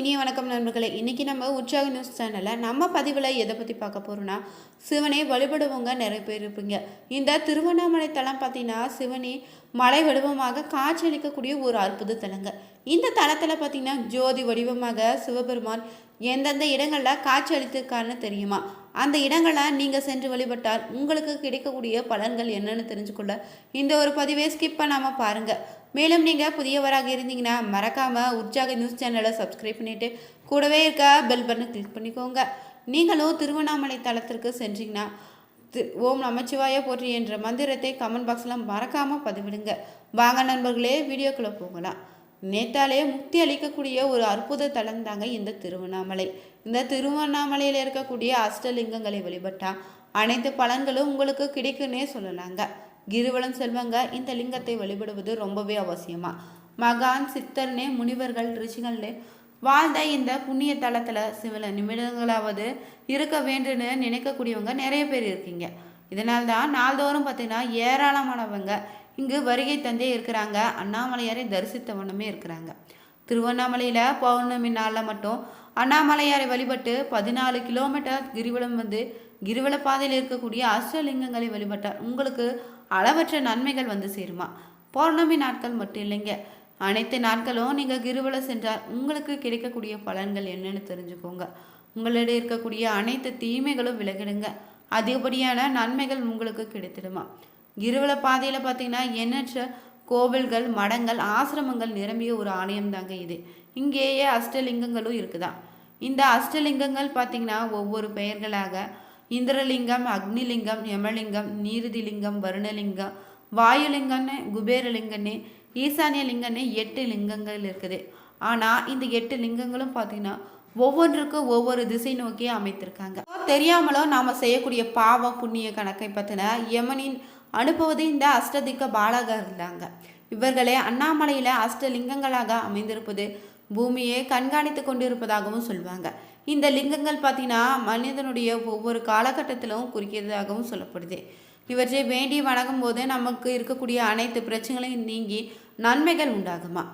இனிய வணக்கம் நண்பர்களே. இன்றைக்கி நம்ம உற்சாக நியூஸ் சேனலில் நம்ம பதிவில் எதை பற்றி பார்க்க போகிறோன்னா சிவனை வழிபடுவங்க நிறைய பேர் இருப்பீங்க. இந்த திருவண்ணாமலை தலம் பார்த்தீங்கன்னா சிவனி மலை வடிவமாக காட்சியளிக்கக்கூடிய ஒரு அற்புத தலங்க. இந்த தலத்தில் பார்த்தீங்கன்னா ஜோதி வடிவமாக சிவபெருமான் எந்தெந்த இடங்களில் காட்சி அளித்திருக்காருன்னு தெரியுமா? அந்த இடங்களை நீங்கள் சென்று வழிபட்டால் உங்களுக்கு கிடைக்கக்கூடிய பலன்கள் என்னென்னு தெரிஞ்சுக்கொள்ள இந்த ஒரு பதிவை ஸ்கிப் பண்ணாமல் பாருங்கள் மேலும் நீங்கள் புதியவராக இருந்தீங்கன்னா மறக்காமல் உற்சாக நியூஸ் சேனலை சப்ஸ்கிரைப் பண்ணிவிட்டு கூடவே இருக்க பெல் பட்டனை கிளிக் பண்ணிக்கோங்க. நீங்களும் திருவண்ணாமலை தளத்திற்கு சென்றீங்கன்னா ஓம் நமச்சிவாய போற்றி என்ற மந்திரத்தை கமெண்ட் பாக்ஸில் மறக்காமல் பதிவிடுங்க. வாங்க நண்பர்களே வீடியோக்குள்ளே போகலாம். நேத்தாலே முக்தி அளிக்கக்கூடிய ஒரு அற்புத தலம் தாங்க இந்த திருவண்ணாமலை. இந்த திருவண்ணாமலையில் இருக்கக்கூடிய அஷ்டலிங்கங்களை வழிபட்டால் அனைத்து பலன்களும் உங்களுக்கு கிடைக்குன்னே சொல்லலாங்க கிரிவலம் செல்வங்க இந்த லிங்கத்தை வழிபடுவது ரொம்பவே அவசியமா? மகான் சித்தர்னே முனிவர்கள் ரிஷிகள்னே வாழ்ந்த இந்த புண்ணிய தலத்தில் சில நிமிடங்களாவது இருக்க வேண்டும்னு நினைக்கக்கூடியவங்க நிறைய பேர் இருக்கீங்க. இதனால தான் நாள்தோறும் பார்த்தீங்கன்னா ஏராளமானவங்க இங்கு வருகை தந்தே இருக்கிறாங்க. அண்ணாமலையாரை தரிசித்த வண்ணமே இருக்கிறாங்க. திருவண்ணாமலையில் பௌர்ணமி நாளில் மட்டும் அண்ணாமலையாரை வழிபட்டு பதினாலு கிலோமீட்டர் கிரிவலம் வந்து கிரிவல பாதையில் இருக்கக்கூடிய அஷ்டலிங்கங்களை வழிபட்டால் உங்களுக்கு அளவற்ற நன்மைகள் வந்து சேருமா? பௌர்ணமி நாட்கள் மட்டும் இல்லைங்க. அனைத்து நாட்களும் நீங்கள் கிருவலம் சென்றால் உங்களுக்கு கிடைக்கக்கூடிய பலன்கள் என்னன்னு தெரிஞ்சுக்கோங்க. உங்களிடம் இருக்கக்கூடிய அனைத்து தீமைகளும் விலகிடுங்க. அதிகப்படியான நன்மைகள் உங்களுக்கு கிடைத்திடுமா? கிருவல பாதையில் பார்த்தீங்கன்னா எண்ணற்ற கோவில்கள் மடங்கள் ஆசிரமங்கள் நிரம்பிய ஒரு ஆலயம் தாங்க இது. இங்கேயே அஷ்டலிங்கங்களும் இருக்குதாம் இந்த அஷ்டலிங்கங்கள் பார்த்தீங்கன்னா ஒவ்வொரு பெயர்களாக இந்திரலிங்கம் அக்னிலிங்கம் யமலிங்கம் நீருதிலிங்கம் வருணலிங்கம் வாயுலிங்கம்னு குபேரலிங்கன்னு ஈசானிய லிங்கம்னு எட்டு லிங்கங்கள் இருக்குது. ஆனால் இந்த எட்டு லிங்கங்களும் பார்த்தீங்கன்னா ஒவ்வொன்றுக்கும் ஒவ்வொரு திசை நோக்கி அமைத்திருக்காங்க. தெரியாமலோ நாம் செய்யக்கூடிய பாவம் புண்ணிய கணக்கை பற்றின யமனின் அனுப்புவது இந்த அஷ்டதிக்க பாலகர்களாங்க இருந்தாங்க இவர்களே அண்ணாமலையில் அஷ்டலிங்கங்களாக அமைந்திருப்பது பூமியை கண்காணித்து கொண்டிருப்பதாகவும் சொல்லுவாங்க இந்த லிங்கங்கள் பார்த்தீங்கன்னா மனிதனுடைய ஒவ்வொரு காலகட்டத்திலும் குறிக்கிறதாகவும் சொல்லப்படுது. இவற்றை வேண்டி வணங்கும் போது நமக்கு இருக்கக்கூடிய அனைத்து பிரச்சனைகளையும் நீங்கி நன்மைகள் உண்டாகுமா?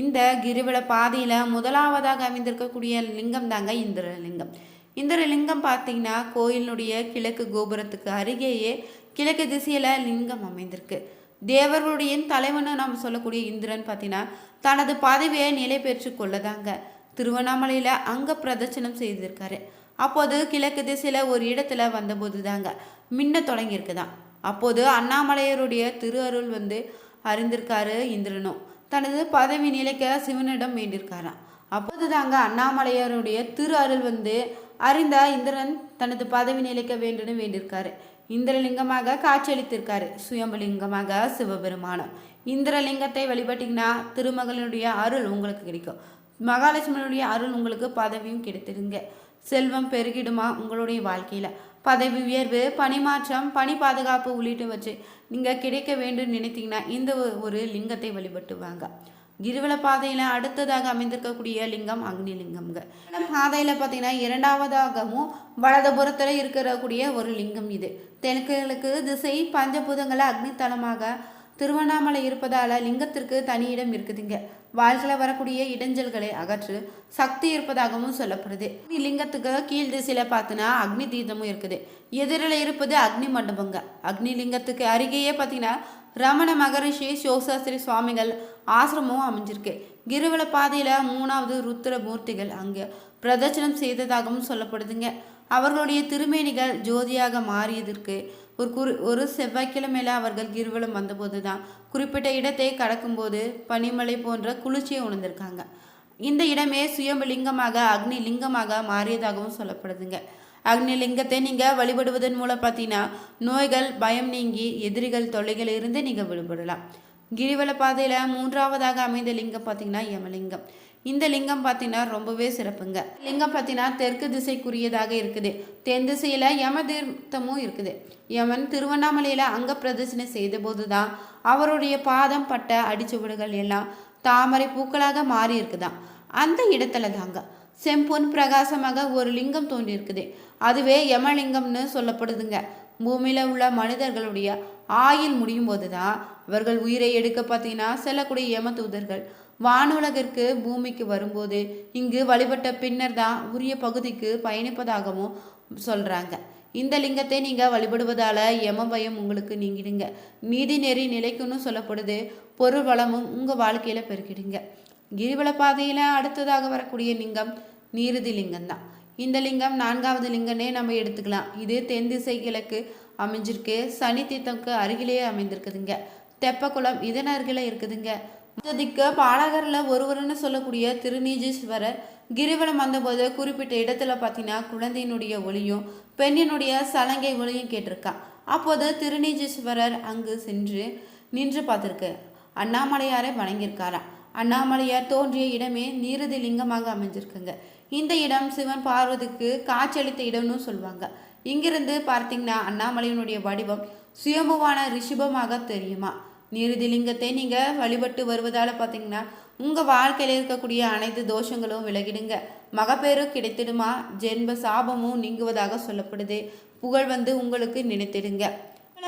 இந்த கிரிவல பாதையில் முதலாவதாக அமைந்திருக்கக்கூடிய லிங்கம் தாங்க இந்திரலிங்கம். இந்திரலிங்கம் பார்த்தீங்கன்னா கோயிலினுடைய கிழக்கு கோபுரத்துக்கு அருகேயே கிழக்கு திசையில் லிங்கம் அமைந்திருக்கு. தேவர்களுடைய தலைவனை நாம் சொல்லக்கூடிய இந்திரன் பார்த்தீங்கன்னா தனது பதவியை நிலை பெற்று கொள்ளதாங்க. திருவண்ணாமலையில் அங்க பிரதட்சணம் செய்திருக்காரு. அப்போது கிழக்கு திசையில் ஒரு இடத்துல வந்தபோது தாங்க மின்ன தொடங்கியிருக்குதான். அப்போது அண்ணாமலையருடைய திரு அருள் வந்து அறிந்திருக்காரு இந்திரனும். தனது பதவி நிலைக்க சிவனிடம் வேண்டியிருக்காராம். அப்போது தாங்க அண்ணாமலையாருடைய திரு அருள் வந்து அறிந்த இந்திரன் தனது பதவி நிலைக்க வேண்டும்னு வேண்டியிருக்காரு. இந்திரலிங்கமாக காட்சியளித்திருக்காரு. சுயம்பலிங்கமாக சிவபெருமானம். இந்திரலிங்கத்தை வழிபட்டீங்கன்னா திருமகளினுடைய அருள் உங்களுக்கு கிடைக்கும். மகாலட்சுமியினுடைய அருள் உங்களுக்கு பதவியும் கிடைத்திருங்க செல்வம் பெருகிடுமா உங்களுடைய வாழ்க்கையில்? பதவி உயர்வு பணிமாற்றம் பணி பாதுகாப்பு உள்ளிட்டவற்றை நீங்கள் கிடைக்க வேண்டும் நினைத்தீங்கன்னா இந்த ஒரு- ஒரு லிங்கத்தை வழிபட்டு வாங்க. கிரிவல பாதையில் அடுத்ததாக அமைந்திருக்கக்கூடிய லிங்கம் அக்னி லிங்கம்ங்க பாதையில் பார்த்தீங்கன்னா இரண்டாவதாகவும் வலதுபுறத்தில் இருக்கக்கூடிய ஒரு லிங்கம் இது. தெற்குகளுக்கு திசை பஞ்சபூதங்களை அக்னி தலமாக திருவண்ணாமலை இருப்பதால் லிங்கத்திற்கு தனி இடம் இருக்குதுங்க. வாழ்க்கையில் வரக்கூடிய இடைஞ்சல்களை அகற்று சக்தி இருப்பதாகவும் சொல்லப்படுது. லிங்கத்துக்கு கீழ் திசையில் பார்த்தீங்கன்னா அக்னி தீர்த்தமும் இருக்குது. எதிரில் இருப்பது அக்னி மண்டபங்க. அக்னி லிங்கத்துக்கு அருகேயே பார்த்தீங்கன்னா ரமண மகரிஷி சிவசாஸ்திரி சுவாமிகள் ஆசிரமும் அமைஞ்சிருக்கு. கிருவல பாதையில் மூணாவது ருத்ர மூர்த்திகள் அங்கே பிரதட்சணம் செய்ததாகவும் சொல்லப்படுதுங்க. அவர்களுடைய திருமேனிகள் ஜோதியாக மாறியதற்கு ஒரு குறி ஒரு செவ்வாய்க்கிழமையில் அவர்கள் கிரிவலம் வந்தபோது தான் குறிப்பிட்ட இடத்தை கடக்கும்போது பனிமலை போன்ற குளிர்ச்சியை உணர்ந்திருக்காங்க. இந்த இடமே சுயம்பலிங்கமாக அக்னி லிங்கமாக மாறியதாகவும் சொல்லப்படுதுங்க. அக்னி லிங்கத்தை நீங்கள் வழிபடுவதன் மூலம் பார்த்தீங்கன்னா நோய்கள் பயம் நீங்கி எதிரிகள் தொல்லைகள் இருந்து நீங்கள் விடுபடலாம். கிரிவல பாதையில் மூன்றாவதாக அமைந்த லிங்கம் பார்த்தீங்கன்னா யமலிங்கம். இந்த லிங்கம் பார்த்தீங்கன்னா ரொம்பவே சிறப்புங்க. லிங்கம் பார்த்தீங்கன்னா தெற்கு திசைக்குரியதாக இருக்குது. தென் திசையில் யம தீர்த்தமும் இருக்குது. யமன் திருவண்ணாமலையில் அங்க பிரதர்சனை செய்த போது தான் அவருடைய பாதம் பட்ட அடிச்சுவடுகள் எல்லாம் தாமரை பூக்களாக மாறி இருக்குதான் அந்த இடத்துல தாங்க செம்பொன் பிரகாசமாக ஒரு லிங்கம் தோன்றியிருக்குது. அதுவே யமலிங்கம்னு சொல்லப்படுதுங்க. பூமியில் உள்ள மனிதர்களுடைய ஆயுள் முடியும் போது தான் அவர்கள் உயிரை எடுக்க பார்த்தீங்கன்னா செல்லக்கூடிய யம தூதர்கள் வானுலகிற்கு பூமிக்கு வரும்போது இங்கு வழிபட்ட பின்னர் தான் உரிய பகுதிக்கு பயணிப்பதாகவும் சொல்கிறாங்க இந்த லிங்கத்தை நீங்கள் வழிபடுவதால் எம பயம் உங்களுக்கு நீங்கிடுங்க. நீதி நெறி நிலைக்குன்னு சொல்லப்படுது பொருள் வளமும் உங்கள் வாழ்க்கையில் பெருக்கிடுங்க கிரிவல பாதையில் அடுத்ததாக வரக்கூடிய லிங்கம் நீருதி லிங்கம் தான் இந்த லிங்கம் நான்காவது லிங்கன்னே நம்ம எடுத்துக்கலாம். இது தென் திசை கிழக்கு அமைஞ்சிருக்கு. சனி தீர்த்தம்க்கு அருகிலேயே அமைந்திருக்குதுங்க. தெப்பக்குளம் இதன் அருகில் இருக்குதுங்க. திக்கு பாலகரில் ஒருவர்னு சொல்லக்கூடிய திருநீஜீஸ்வரர் கிரிவலம் வந்தபோது குறிப்பிட்ட இடத்துல பார்த்தீங்கன்னா குழந்தையினுடைய ஒளியும் பெண்ணினுடைய சலங்கை ஒளியும் கேட்டிருக்கான். அப்போது திருநீஜீஸ்வரர் அங்கு சென்று நின்று பார்த்துருக்கு. அண்ணாமலையாரை வணங்கியிருக்காராம். அண்ணாமலையார் தோன்றிய இடமே நீரதி லிங்கமாக அமைஞ்சிருக்குங்க. இந்த இடம் சிவன் பார்வதிக்கு காட்சியளித்த இடம்னு சொல்லுவாங்க. இங்கிருந்து பார்த்தீங்கன்னா அண்ணாமலையினுடைய வடிவம் சுயம்புவான ரிஷிபமாக தெரியுமா? நிருதிலிங்கத்தை நீங்கள் வழிபட்டு வருவதால் பார்த்தீங்கன்னா உங்கள் வாழ்க்கையில் இருக்கக்கூடிய அனைத்து தோஷங்களும் விலகிடுங்க. மகப்பேறு கிடைத்திடுமா? ஜென்ம சாபமும் நீங்குவதாக சொல்லப்படுது. புகழ் வந்து உங்களுக்கு நினைத்திடுங்க.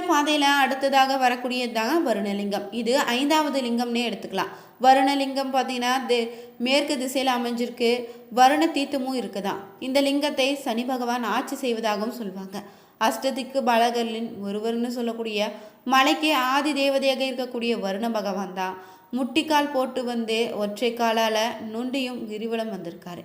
பாதையில் அடுத்ததாக வரக்கூடியது தாங்க வருணலிங்கம். இது ஐந்தாவது லிங்கம்னே எடுத்துக்கலாம். வருணலிங்கம் பார்த்தீங்கன்னா தே மேற்கு திசையில் அமைஞ்சிருக்கு. வருண தீர்த்தமும் இருக்குதான். இந்த லிங்கத்தை சனி பகவான் ஆட்சி செய்வதாகவும் சொல்லுவாங்க அஷ்டதிக்கு பலகர்லின் ஒருவர்னு சொல்லக்கூடிய மலைக்கு ஆதி தேவதையாக இருக்கக்கூடிய வருண பகவான் தான் முட்டிக்கால் போட்டு வந்து ஒற்றை காலால் நொண்டியும் கிரிவலம் வந்திருக்காரு.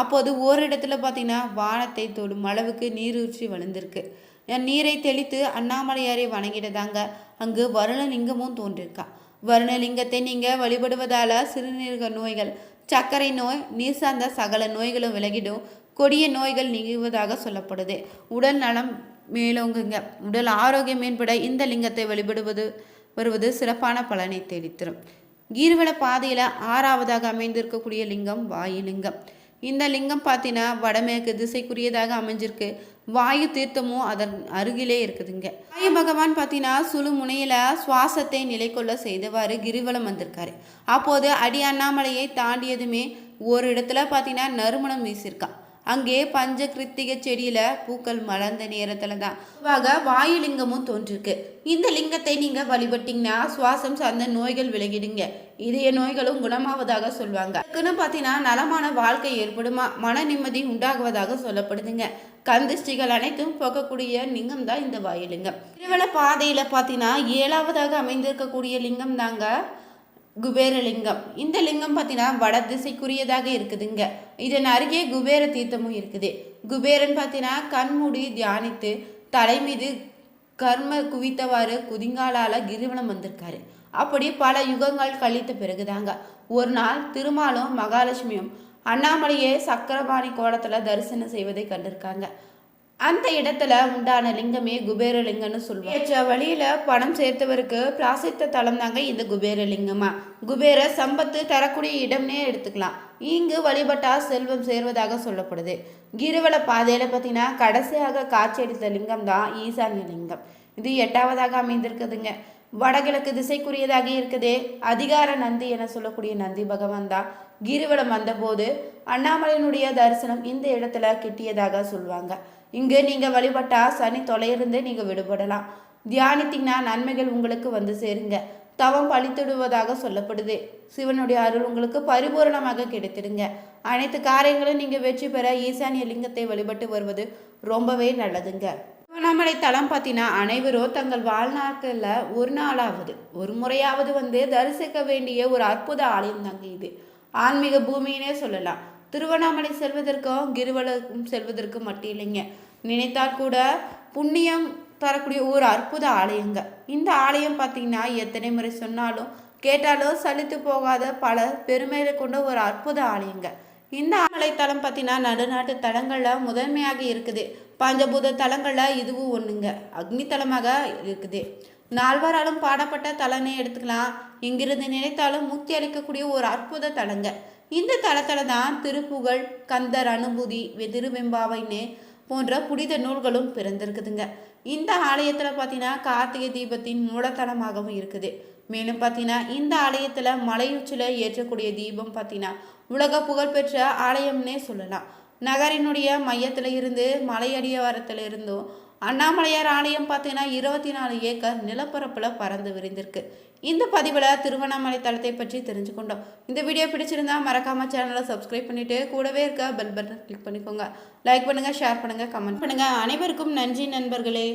அப்போது ஓரிடத்துல பார்த்தீங்கன்னா வானத்தை தொடும் அளவுக்கு நீரூற்றி வளர்ந்திருக்கு. நீரை தெளித்து அண்ணாமலையாரை வணங்கிடுதாங்க அங்கு வருணலிங்கமும் தோன்றிருக்கா. வருணலிங்கத்தை நீங்கள் வழிபடுவதால் சிறுநீரக நோய்கள் சர்க்கரை நோய் நீர் சார்ந்த சகல நோய்களும் விலகிடும். கொடிய நோய்கள் நீங்குவதாக சொல்லப்படுது. உடல் நலம் மேலோங்குங்க. உடல் ஆரோக்கியம் மேம்பட இந்த லிங்கத்தை வழிபடுவது வருவது சிறப்பான பலனை தேடித்தரும். கீர்வள பாதையில் ஆறாவதாக அமைந்திருக்கக்கூடிய லிங்கம் வாயுலிங்கம். இந்த லிங்கம் பார்த்தீங்கன்னா வடமேற்கு திசைக்குரியதாக அமைஞ்சிருக்கு. வாயு தீர்த்தமும் அதன் அருகிலே இருக்குதுங்க. வாயு பகவான் பார்த்தீங்கன்னா சுழு முனையில் சுவாசத்தை நிலை கொள்ள செய்தவாறு கிரிவலம் வந்திருக்காரு. அப்போது அடி அண்ணாமலையை தாண்டியதுமே ஒரு இடத்துல பார்த்தீங்கன்னா நறுமணம் வீசியிருக்கான் அங்கே பஞ்ச கிருத்திக செடியில பூக்கள் மலர்ந்த நேரத்துல தான். வாக வாயுலிங்கமும் தோன்றிருக்கு. இந்த லிங்கத்தை நீங்க வழிபட்டீங்கன்னா சுவாசம் சார்ந்த நோய்கள் விலகிடுங்க. இதய நோய்களும் குணமாவதாக சொல்லுவாங்க அதுக்குன்னு பார்த்தீங்கன்னா நலமான வாழ்க்கை ஏற்படுமா? மன நிம்மதி உண்டாகுவதாக சொல்லப்படுதுங்க. கந்திஷ்டிகள் அனைத்தும் போக்கக்கூடிய லிங்கம் தான் இந்த வாயுலிங்கம். திருவள பாதையில பார்த்தீங்கன்னா ஏழாவதாக அமைந்திருக்கக்கூடிய லிங்கம் தாங்க குபேரலிங்கம். இந்த லிங்கம் பார்த்தீங்கன்னா வட திசைக்குரியதாக இருக்குதுங்க. இதன் அருகே குபேர தீர்த்தமும் இருக்குது. குபேரன் பார்த்தீங்கன்னா கண்மூடி தியானித்து தலை மீது கர்ம குவித்தவாறு குதிங்காலால் கிரிவனம் வந்திருக்காரு. அப்படி பல யுகங்கள் கழித்த பிறகுதாங்க. ஒரு நாள் திருமாலும் மகாலட்சுமியும் அண்ணாமலையே சக்கரபாணி கோலத்தில் தரிசனம் செய்வதை கண்டிருக்காங்க. அந்த இடத்துல உண்டான லிங்கமே குபேரலிங்கம்னு சொல்லுவாங்க வழியில பணம் சேர்த்தவருக்கு பிராசித்த தலம் தாங்க இந்த குபேரலிங்கமா? குபேர சம்பத்து தரக்கூடிய இடம்னே எடுத்துக்கலாம். இங்கு வழிபட்டா செல்வம் சேர்வதாக சொல்லப்படுது. கிருவல பாதையில பார்த்தீங்கன்னா கடைசியாக காட்சியளித்த லிங்கம் தான் ஈசான்ய லிங்கம். இது எட்டாவதாக அமைந்திருக்குதுங்க. வடகிழக்கு திசைக்குரியதாக இருக்குதே. அதிகார நந்தி என சொல்லக்கூடிய நந்தி பகவான் தான். கிரிவலம் வந்தபோது அண்ணாமலையினுடைய தரிசனம் இந்த இடத்துல கிட்டியதாக சொல்லுவாங்க இங்கு நீங்கள் வழிபட்டா சனி தொலையிருந்து நீங்கள் விடுபடலாம். தியானித்தீங்கன்னா நன்மைகள் உங்களுக்கு வந்து சேருங்க. தவம் பழித்திடுவதாக சொல்லப்படுது. சிவனுடைய அருள் உங்களுக்கு பரிபூரணமாக கிடைத்திடுங்க. அனைத்து காரியங்களும் நீங்கள் வெற்றி பெற ஈசானிய லிங்கத்தை வழிபட்டு வருவது ரொம்பவே நல்லதுங்க. திருவண்ணாமலை தலம் பார்த்தீங்கன்னா அனைவரும் தங்கள் வாழ்நாட்களில் ஒரு நாளாவது ஒரு முறையாவது வந்து தரிசிக்க வேண்டிய ஒரு அற்புத ஆலயம் தாங்க இது. ஆன்மீக பூமின்னே சொல்லலாம். திருவண்ணாமலை செல்வதற்கும் கிரிவலம் செல்வதற்கும் மட்டும் இல்லைங்க. நினைத்தால் கூட புண்ணியம் தரக்கூடிய ஒரு அற்புத ஆலயங்க. இந்த ஆலயம் பார்த்தீங்கன்னா எத்தனை முறை சொன்னாலும் கேட்டாலும் சலித்து போகாத பல பெருமைகளை கொண்ட ஒரு அற்புத ஆலயங்க. இந்த ஆலயத்தலம் பார்த்தீங்கன்னா நடுநாட்டு தலங்களில் முதன்மையாக இருக்குது. பஞ்சபூத தலங்களில் இதுவும் ஒன்றுங்க அக்னி தலமாக இருக்குது. நால்வராலும் பாடப்பட்ட தலனே எடுத்துக்கலாம். இங்கிருந்து நினைத்தாலும் முக்தி அளிக்கக்கூடிய ஒரு அற்புத தலங்க. இந்த தளத்தில் தான் திருப்புகழ் கந்தர் அனுபூதி திருவெம்பாவைன்னு போன்ற புனித நூல்களும் பிறந்திருக்குதுங்க. இந்த ஆலயத்தில் பார்த்தீங்கன்னா கார்த்திகை தீபத்தின் மூலத்தலமாகவும் இருக்குது. மேலும் பார்த்தீங்கன்னா இந்த ஆலயத்தில் மலையுச்சில ஏற்றக்கூடிய தீபம் பார்த்தீங்கன்னா உலக புகழ்பெற்ற ஆலயம்னே சொல்லலாம். நகரினுடைய மையத்தில் இருந்து மலையடிவாரத்தில் இருந்தும் அண்ணாமலையார் ஆலயம் பார்த்தீங்கன்னா இருபத்தி நாலு ஏக்கர் நிலப்பரப்பில் பறந்து விரிந்திருக்கு. இந்த பதிவில் திருவண்ணாமலை தளத்தை பற்றி தெரிஞ்சுக்கொண்டோம். இந்த வீடியோ பிடிச்சிருந்தா மறக்காம சேனலை சப்ஸ்கிரைப் பண்ணிட்டு கூடவே இருக்க பெல் பட்டன் கிளிக் பண்ணிக்கோங்க. லைக் பண்ணுங்கள் ஷேர் பண்ணுங்கள் கமெண்ட் பண்ணுங்கள் அனைவருக்கும் நன்றி நண்பர்களே.